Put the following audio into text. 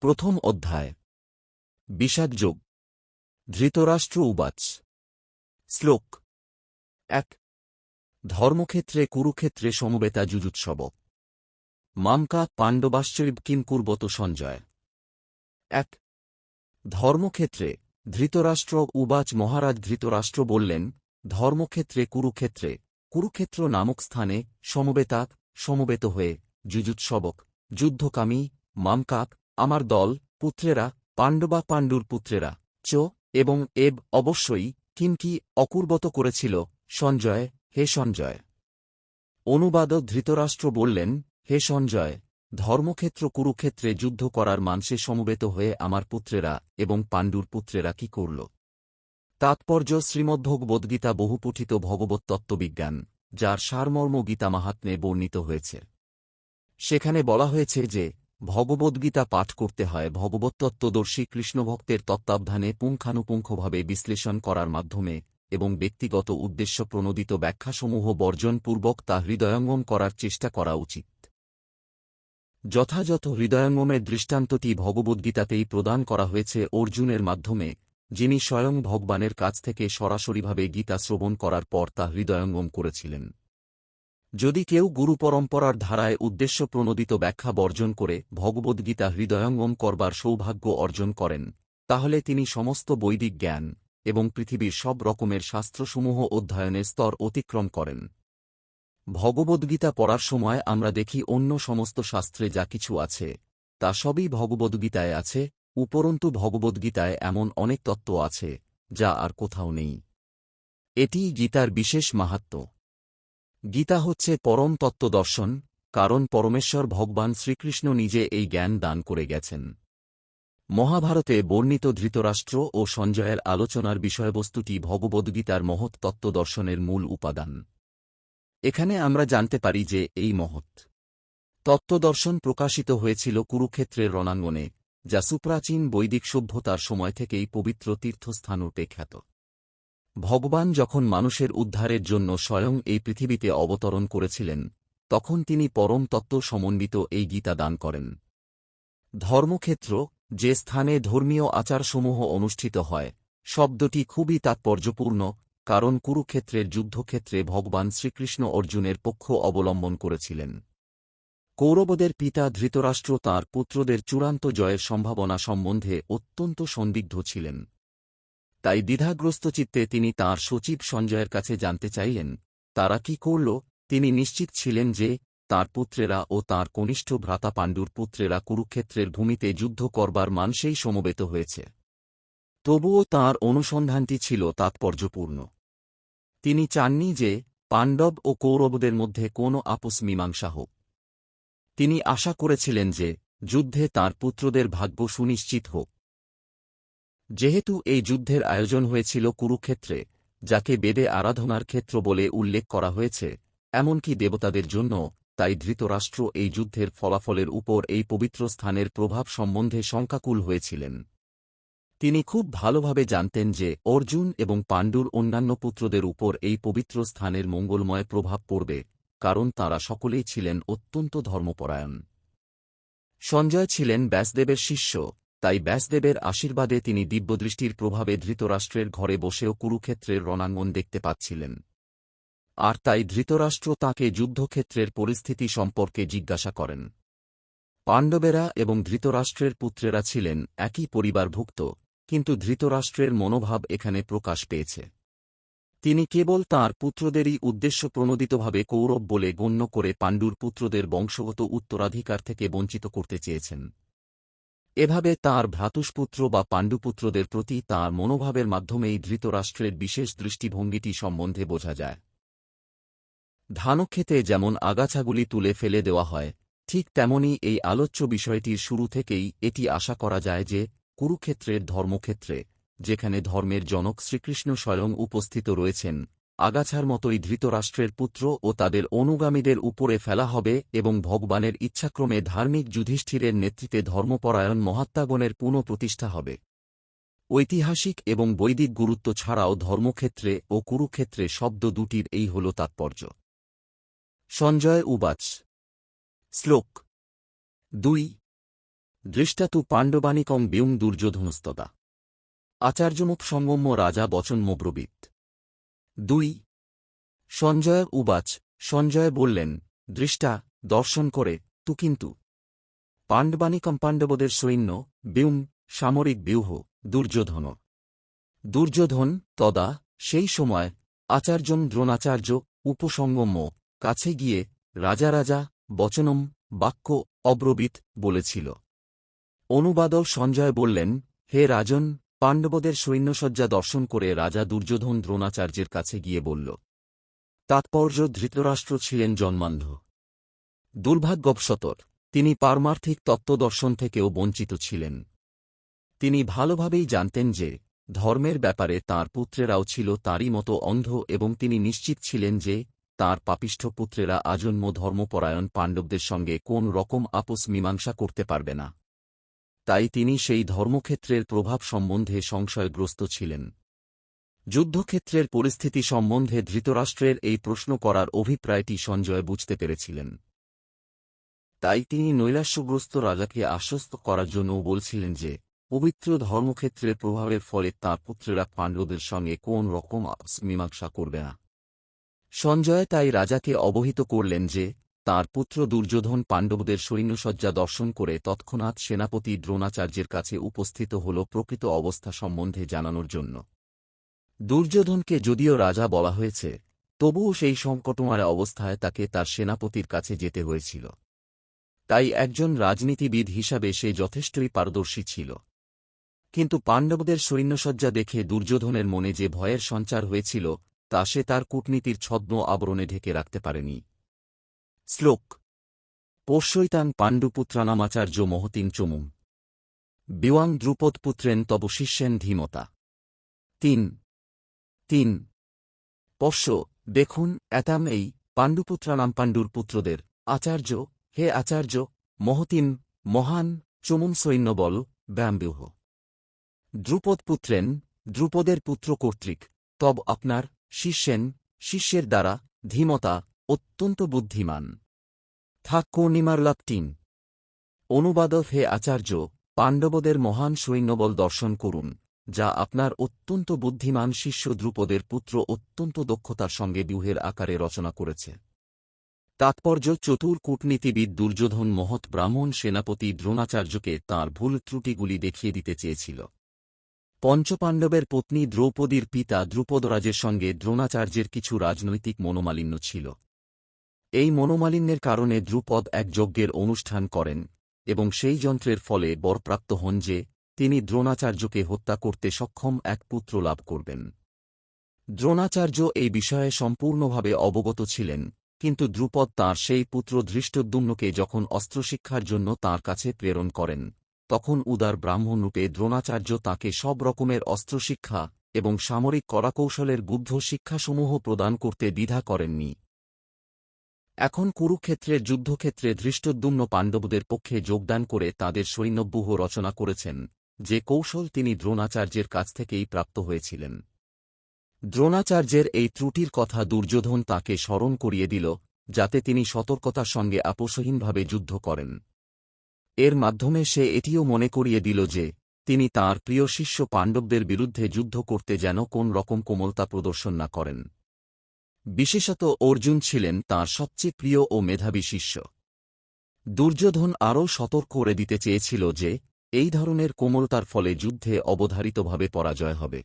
প্রথম অধ্যায়। বিষাদযোগ ধৃতরাষ্ট্র উবাচ। শ্লোক। এক। ধর্মক্ষেত্রে কুরুক্ষেত্রে সমবেতা যুজুৎসব। মামকা পাণ্ডবাশ্চৈব কিম কুর্বত সঞ্জয়। এক। ধর্মক্ষেত্রে ধৃতরাষ্ট্র উবাচ মহারাজ ধৃতরাষ্ট্র বললেন, ধর্মক্ষেত্রে কুরুক্ষেত্রে, কুরুক্ষেত্র নামক স্থানে সমবেতা, সমবেত হয়ে, যুজুৎসবক, যুদ্ধকামী, মামকাক আমার দল, পুত্রেরা, পাণ্ডবা পাণ্ডুর পুত্রেরা, চ, এবং এব অবশ্যই কিমকি অকুর্বত করেছিল, সঞ্জয়, হে সঞ্জয়। অনুবাদ ধৃতরাষ্ট্র বললেন, হে সঞ্জয়, ধর্মক্ষেত্র কুরুক্ষেত্রে যুদ্ধ করার মানসে সমবেত হয়ে আমার পুত্রেরা এবং পাণ্ডুর পুত্রেরা কি করল? তাৎপর্য শ্রীমদ্ভগবদ্গীতা বহুপঠিত ভগবত তত্ত্ববিজ্ঞান যার সারমর্ম গীতা মাহাত্মে বর্ণিত হয়েছে। সেখানে বলা হয়েছে যে ভগবদ্গীতা পাঠ করতে হয়। ভগবত্তত্ত্বদর্শী কৃষ্ণভক্তের তত্ত্বাবধানে পুঙ্খানুপুঙ্খভাবে বিশ্লেষণ করার মাধ্যমে এবং ব্যক্তিগত উদ্দেশ্য প্রণোদিত ব্যাখ্যাসমূহ বর্জনপূর্বক তা হৃদয়ঙ্গম করার চেষ্টা করা উচিত। যথাযথ হৃদয়ঙ্গমের দৃষ্টান্তটি ভগবদ্গীতাতেই প্রদান করা হয়েছে অর্জুনের মাধ্যমে, যিনি স্বয়ং ভগবানের কাছ থেকে সরাসরিভাবে গীতা শ্রবণ করার পর তা হৃদয়ঙ্গম করেছিলেন। যদি কেউ গুরু পরম্পরার ধারায় উদ্দেশ্য প্রণোদিত ব্যাখ্যা বর্জন করে ভগবদ্গীতা হৃদয়ঙ্গম করবার সৌভাগ্য অর্জন করেন, তাহলে তিনি সমস্ত বৈদিক জ্ঞান এবং পৃথিবীর সব রকমের শাস্ত্রসমূহ অধ্যয়নের স্তর অতিক্রম করেন। ভগবদ্গীতা পড়ার সময় আমরা দেখি অন্য সমস্ত শাস্ত্রে যা কিছু আছে, তা সবই ভগবদ্গীতায় আছে, উপরন্তু ভগবদ্গীতায় এমন অনেক তত্ত্ব আছে, যা আর কোথাও নেই। এটি গীতার বিশেষ মাহাত্ম্য গীতা হচ্ছে পরম তত্ত্ব দর্শন কারণ পরমেশ্বর ভগবান শ্রীকৃষ্ণ নিজে এই জ্ঞান দান করে গেছেন। মহাভারতে বর্ণিত ধৃতরাষ্ট্র ও সঞ্জয়ের আলোচনার বিষয়বস্তুটি ভগবদ্গীতার মহৎ তত্ত্ব দর্শনের মূল উপাদান। এখানে আমরা জানতে পারি যে এই মহৎ তত্ত্বদর্শন প্রকাশিত হয়েছিল কুরুক্ষেত্রের রণাঙ্গনে, যা সুপ্রাচীন বৈদিক সভ্যতার সময় থেকেই পবিত্র তীর্থস্থানরূপে খ্যাত। ভগবান যখন মানুষের উদ্ধারের জন্য স্বয়ং এই পৃথিবীতে অবতরণ করেছিলেন, তখন তিনি পরম তত্ত্ব সমন্বিত এই গীতা দান করেন। ধর্মক্ষেত্র, যে স্থানে ধর্মীয় আচারসমূহ অনুষ্ঠিত হয়, শব্দটি খুবই তাৎপর্যপূর্ণ, কারণ কুরুক্ষেত্রের যুদ্ধক্ষেত্রে ভগবান শ্রীকৃষ্ণ অর্জুনের পক্ষ অবলম্বন করেছিলেন। কৌরবদের পিতা ধৃতরাষ্ট্র তাঁর পুত্রদের চূড়ান্ত জয়ের সম্ভাবনা সম্বন্ধে অত্যন্ত সন্দিগ্ধ ছিলেন। তাই দ্বিধাগ্রস্ত চিত্তে তিনি তাঁর সচিব সঞ্জয়ের কাছে জানতে চাইলেন, তারা কি করল? তিনি নিশ্চিত ছিলেন যে, তাঁর পুত্রেরা ও তাঁর কনিষ্ঠ ভ্রাতা পাণ্ডুর পুত্রেরা কুরুক্ষেত্রের ভূমিতে যুদ্ধ করবার মানসেই সমবেত হয়েছে। তবুও তাঁর অনুসন্ধানটি ছিল তাৎপর্যপূর্ণ। তিনি চাননি যে, পাণ্ডব ও কৌরবদের মধ্যে কোনো আপোস মীমাংসা হোক। তিনি আশা করেছিলেন যে, যুদ্ধে তাঁর পুত্রদের ভাগ্য সুনিশ্চিত হোক। যেহেতু এই যুদ্ধের আয়োজন হয়েছিল কুরুক্ষেত্রে, যাকে বেদে আরাধনার ক্ষেত্র বলে উল্লেখ করা হয়েছে, এমনকি দেবতাদের জন্য, তাই ধৃতরাষ্ট্র এই যুদ্ধের ফলাফলের উপর এই পবিত্র স্থানের প্রভাব সম্বন্ধে শঙ্কাকুল হয়েছিলেন। তিনি খুব ভালোভাবে জানতেন যে অর্জুন এবং পাণ্ডুর অন্যান্য পুত্রদের উপর এই পবিত্র স্থানের মঙ্গলময় প্রভাব পড়বে, কারণ তাঁরা সকলেই ছিলেন অত্যন্ত ধর্মপরায়ণ। সঞ্জয় ছিলেন ব্যাসদেবের শিষ্য। তাই ব্যাসদেবের আশীর্বাদে তিনি দিব্যদৃষ্টির প্রভাবে ধৃতরাষ্ট্রের ঘরে বসেও কুরুক্ষেত্রের রণাঙ্গন দেখতে পাচ্ছিলেন। আর তাই ধৃতরাষ্ট্র তাঁকে যুদ্ধক্ষেত্রের পরিস্থিতি সম্পর্কে জিজ্ঞাসা করেন। পাণ্ডবেরা এবং ধৃতরাষ্ট্রের পুত্রেরা ছিলেন একই পরিবারভুক্ত, কিন্তু ধৃতরাষ্ট্রের মনোভাব এখানে প্রকাশ পেয়েছে। তিনি কেবল তাঁর পুত্রদেরই উদ্দেশ্য প্রণোদিতভাবে কৌরব বলে গণ্য করে পাণ্ডুর পুত্রদের বংশগত উত্তরাধিকার থেকে বঞ্চিত করতে চেয়েছেন। এভাবে তাঁর ভ্রাতুষ্পুত্র বা পাণ্ডুপুত্রদের প্রতি তাঁর মনোভাবের মাধ্যমেই ধৃতরাষ্ট্রের বিশেষ দৃষ্টিভঙ্গিটি সম্বন্ধে বোঝা যায়। ধানক্ষেতে যেমন আগাছাগুলি তুলে ফেলে দেওয়া হয়, ঠিক তেমনি এই আলোচ্য বিষয়টির শুরু থেকেই এটি আশা করা যায় যে কুরুক্ষেত্রের ধর্মক্ষেত্রে, যেখানে ধর্মের জনক শ্রীকৃষ্ণ স্বয়ং উপস্থিত রয়েছেন আগাছার মতোই ধৃতরাষ্ট্রের পুত্র ও তাদের অনুগামীদের উপরে ফেলা হবে এবং ভগবানের ইচ্ছাক্রমে ধার্মিক যুধিষ্ঠিরের নেতৃত্বে ধর্মপরায়ণ মহাত্মাগণের পুনঃপ্রতিষ্ঠা হবে। ঐতিহাসিক এবং বৈদিক গুরুত্ব ছাড়াও ধর্মক্ষেত্রে ও কুরুক্ষেত্রে শব্দ দুটির এই হল তাৎপর্য। সঞ্জয় উবাচ। শ্লোক। দুই। দৃষ্টাতু পাণ্ডবানিকং বিউং দুর্যোধনস্তদা। আচার্যমুখ সঙ্গম্য রাজা বচনমব্রবীত। দুই। সঞ্জয় উবাচ, সঞ্জয় বললেন, দৃষ্টা, দর্শন করে, তু কিন্তু। পাণ্ডবানিকম পাণ্ডবদের সৈন্য বিউং সামরিক ব্যূহ, দুর্যোধন। দুর্যোধন, তদা, সেই সময় আচার্যম দ্রোণাচার্য উপসঙ্গম্য কাছে গিয়ে, রাজা রাজা, বচনম, বাক্য, অব্রবীত বলেছিল। অনুবাদক সঞ্জয় বললেন, হে রাজন পাণ্ডবদের সৈন্যসজ্জা দর্শন করে রাজা দুর্যোধন দ্রোণাচার্যের কাছে গিয়ে বলল, তাৎপর্য ধৃতরাষ্ট্র ছিলেন জন্মান্ধ। দুর্ভাগ্যবশতর তিনি পারমার্থিক তত্ত্বদর্শন থেকেও বঞ্চিত ছিলেন। তিনি ভালোভাবেই জানতেন যে ধর্মের ব্যাপারে তার পুত্রেরাও ছিল তারই মতো অন্ধ এবং তিনি নিশ্চিত ছিলেন যে তার পাপিষ্ঠ পুত্রেরা আজন্ম ধর্মপরায়ণ পাণ্ডবদের সঙ্গে কোন রকম আপোষ মীমাংসা করতে পারবে না। তাই তিনি সেই ধর্মক্ষেত্রের প্রভাব সম্বন্ধে সংশয়গ্রস্ত ছিলেন। যুদ্ধক্ষেত্রের পরিস্থিতি সম্বন্ধে ধৃতরাষ্ট্রের এই প্রশ্ন করার অভিপ্রায়টি সঞ্জয় বুঝতে পেরেছিলেন। তাই তিনি নৈরাশ্যগ্রস্ত রাজাকে আশ্বস্ত করার জন্য বলছিলেন যে, পবিত্র ধর্মক্ষেত্রের প্রভাবের ফলে তাঁর পুত্রেরা পাণ্ডবদের সঙ্গে কোন রকম মীমাংসা করবে না। সঞ্জয় তাই রাজাকে অবহিত করলেন যে তার পুত্র দুর্যোধন পাণ্ডবদের সৈন্যসজ্জা দর্শন করে তৎক্ষণাৎ সেনাপতি দ্রোণাচার্যের কাছে উপস্থিত হল প্রকৃত অবস্থা সম্বন্ধে জানানোর জন্য। দুর্যোধনকে যদিও রাজা বলা হয়েছে, তবুও সেই সংকটমারা অবস্থায় তাকে তার সেনাপতির কাছে যেতে হয়েছিল। তাই একজন রাজনীতিবিদ হিসাবে সে যথেষ্টই পারদর্শী ছিল। কিন্তু পাণ্ডবদের সৈন্যসজ্জা দেখে দুর্যোধনের মনে যে ভয়ের সঞ্চার হয়েছিল, তা সে তার কূটনীতির ছদ্ম আবরণে ঢেকে রাখতে পারেনি। শ্লোক। পোষ্যৈতাং পাণ্ডুপুত্রানামাচার্য মহতিং চমুম। বিওয়াং দ্রুপদপুত্রেন তব শিষ্যেন ধীমতা। তিন। তিন। পশ্য, দেখুন, এতাম এই পাণ্ডুপুত্রানাম পাণ্ডুর পুত্রদের আচার্য, হে আচার্য, মহতিম, মহান, চমুম সৈন্যবল ব্যাম্বিউহ দ্রুপদ পুত্রেন দ্রুপদের পুত্র কর্তৃক, তব আপনার, শিষ্যেন, শিষ্যের দ্বারা, ধীমতা অত্যন্ত বুদ্ধিমান। থাক কর্ণিমারলাপ্তিন অনুবাদক হে আচার্য, পাণ্ডবদের মহান সৈন্যবল দর্শন করুন, যা আপনার অত্যন্ত বুদ্ধিমান শিষ্য দ্রুপদের পুত্র অত্যন্ত দক্ষতার সঙ্গে ব্যূহের আকারে রচনা করেছে। তাৎপর্য চতুর কূটনীতিবিদ দুর্যোধন মহৎ ব্রাহ্মণ সেনাপতি দ্রোণাচার্যকে তাঁর ভুল ত্রুটিগুলি দেখিয়ে দিতে চেয়েছিল। পঞ্চপাণ্ডবের পত্নী দ্রৌপদীর পিতা দ্রুপদরাজের সঙ্গে দ্রোণাচার্যের কিছু রাজনৈতিক মনোমালিন্য ছিল। এই মনোমালিন্যের কারণে দ্রুপদ এক যজ্ঞের অনুষ্ঠান করেন, এবং সেই যন্ত্রের ফলে বরপ্রাপ্ত হন যে, তিনি দ্রোণাচার্যকে হত্যা করতে সক্ষম এক পুত্র লাভ করবেন। দ্রোণাচার্য এই বিষয়ে সম্পূর্ণভাবে অবগত ছিলেন, কিন্তু দ্রুপদ তাঁর সেই পুত্র ধৃষ্টদ্যুম্নকে যখন অস্ত্রশিক্ষার জন্য তার কাছে প্রেরণ করেন, তখন উদার ব্রাহ্মণরূপে দ্রোণাচার্য তাঁকে সব রকমের অস্ত্রশিক্ষা এবং সামরিক করাকৌশলের বুদ্ধ শিক্ষাসমূহ প্রদান করতে দ্বিধা করেননি। এখন কুরুক্ষেত্রের যুদ্ধক্ষেত্রে ধৃষ্টদ্যুম্ন পাণ্ডবদের পক্ষে যোগদান করে তাদের সৈন্যব্যূহ রচনা করেছেন, যে কৌশল তিনি দ্রোণাচার্যের কাছ থেকেই প্রাপ্ত হয়েছিলেন। দ্রোণাচার্যের এই ত্রুটির কথা দুর্যোধন তাকে স্মরণ করিয়ে দিল, যাতে তিনি সতর্কতার সঙ্গে আপোষহীনভাবে যুদ্ধ করেন। এর মাধ্যমে সে এটিও মনে করিয়ে দিল যে, তিনি তার প্রিয় শিষ্য পাণ্ডবদের বিরুদ্ধে যুদ্ধ করতে যেন কোন রকম কোমলতা প্রদর্শন না করেন। বিশেষত অর্জুন ছিলেন তাঁর সবচেয়ে প্রিয় ও মেধাবী শিষ্য। দুর্যোধন আরও সতর্ক করে দিতে চেয়েছিল যে, এই ধরনের কোমলতার ফলে যুদ্ধে অবধারিতভাবে পরাজয় হবে।